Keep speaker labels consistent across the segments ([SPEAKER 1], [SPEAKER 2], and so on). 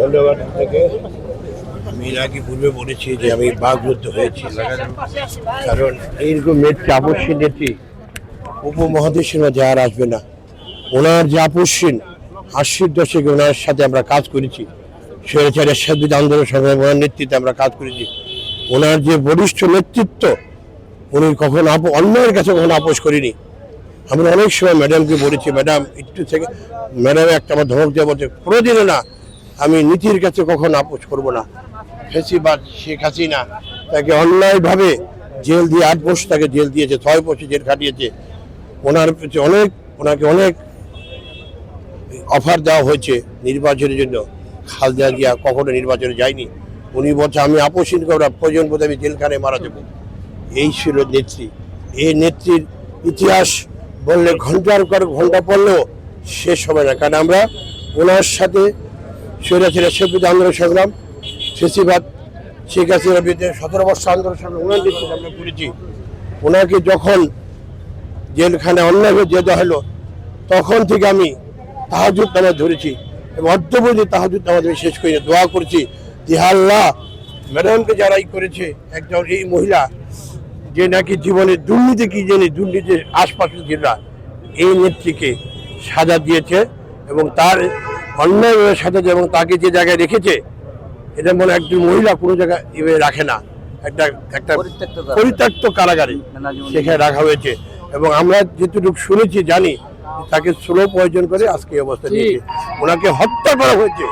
[SPEAKER 1] ধন্যবাদ আপনাকে। আমি এর আগে পূর্বে বলেছি যে আমি বাগরুদ্ধ হয়েছি। কারণ এইরকম নেত্রী আপসীন নেত্রী উপমহাদেশের মাঝে আর আসবে না। ওনার যে আপসীন আশির দশকে ওনার সাথে আমরা কাজ করেছি। স্বৈরাচার এরশাদ আন্দোলন সংগ্রামে ওনার নেতৃত্বে আমরা কাজ করেছি। ওনার যে বরিষ্ঠ নেতৃত্ব উনি কখনো আপ অন্যায়ের কাছে কখনো আপোষ করিনি। আমরা অনেক সময় ম্যাডামকে বলেছি ম্যাডাম একটু থেকে ম্যাডাম একটা আমার ধমক দেওয়া বলছে কোনোদিনও না আমি নীতির কাছে কখনো আপোষ করব না। ফেসিবাদ শেখ হাসিনা তাকে অন্যায়ভাবে জেল দিয়ে আট বছর তাকে জেল দিয়েছে, ছয় বছর জেল খাটিয়েছে। ওনার প্রতি অনেক, ওনাকে অনেক অফার দেওয়া হয়েছে নির্বাচনের জন্য। খালদা জিয়া কখনো নির্বাচনে যায়নি। উনি বলছে, আমি আপোষহীন করব প্রয়োজন বোধ আমি জেলখানে মারা দেবো এই ছিল নেত্রী। এই নেত্রীর ইতিহাস বললে ঘণ্টার পর ঘণ্টা পড়লেও শেষ হবে না। কারণ আমরা ওনার সাথে স্বৈরাচারের সেবিত আন্দোলন সংগ্রাম ফেসিবাদ শেখ হাসিনার বিরুদ্ধে সতেরো বর্ষ আন্দোলন সংগ্রাম ওনার নেতৃত্বে আমরা করেছি। ওনাকে যখন জেলখানে অন্যায়ভাবে যেতে হলো, তখন থেকে আমি তাহাজুদ নামাজ ধরেছি এবং অদ্যবধি তাহাজুদ নামাজ আমি শেষ করি দোয়া করছি আল্লাহ, ম্যাডামকে যারাই করেছে, একজন এই মহিলা, যে নাকি জীবনে দুর্নীতি কি জানি, দুর্নীতির আশপাশের জেলা এই নেত্রীকে সাজা দিয়েছে এবং তার অন্যায়ভাবে সাথে এবং তাকে যে জায়গায় রেখেছে এটা মনে হয় একজন মহিলা কোনো জায়গায় এভাবে রাখে না। একটা একটা
[SPEAKER 2] পরিত্যক্ত কারাগারে।
[SPEAKER 1] সেখানে রাখা হয়েছে। এবং আমরা যেটুকু শুনেছি জানি তাকে স্লো প্রয়োজন করে আজকে এই অবস্থা দিয়েছে ওনাকে হত্যা করা হয়েছে।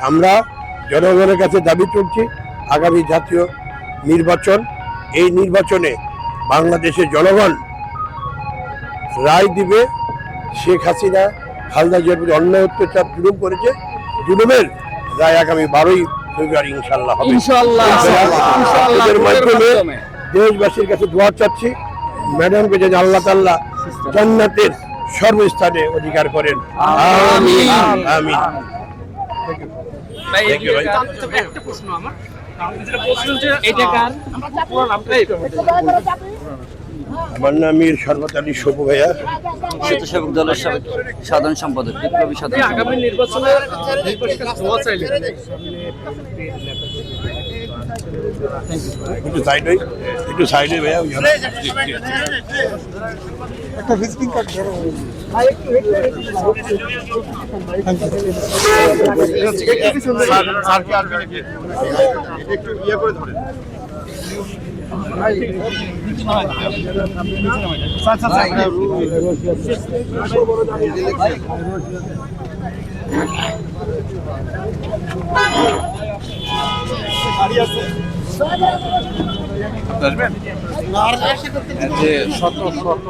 [SPEAKER 1] আমরা জনগণের কাছে দাবি তুলছি আগামী জাতীয় নির্বাচন এই নির্বাচনে বাংলাদেশের জনগণ রায় দিবে শেখ হাসিনা হালদা জিয়ার প্রতি অন্যায় অত্যাচার জুলুম করেছে জুলুমের রায় আগামী বারোই ফেব্রুয়ারি ইনশাল্লাহ হবে।
[SPEAKER 3] ইনশাআল্লাহ, ইনশাআল্লাহ,
[SPEAKER 1] মাধ্যমে
[SPEAKER 3] মাধ্যমে।
[SPEAKER 1] দেশবাসীর কাছে দোয়া চাচ্ছি ম্যাডামকে যেন আল্লাহ তাল্লাহ জান্নাতের সর্বস্থানে অধিকার করেন। আমিন।
[SPEAKER 3] ভাই। একটা প্রশ্ন আমার। আপনি যেটা বলছিলেন যে এটা কার? পুরো নামটা এটা
[SPEAKER 1] আমার নাম মীর সরবত আলী শোভু ভাইয়া
[SPEAKER 2] স্বেচ্ছাসেবক দলের সাধারণ সম্পাদক বিপ্লবী সাধারণ
[SPEAKER 3] আগামী নির্বাচনে
[SPEAKER 1] একটু সাইড ইয়ে করে ধরেন আসবেন যে শত শত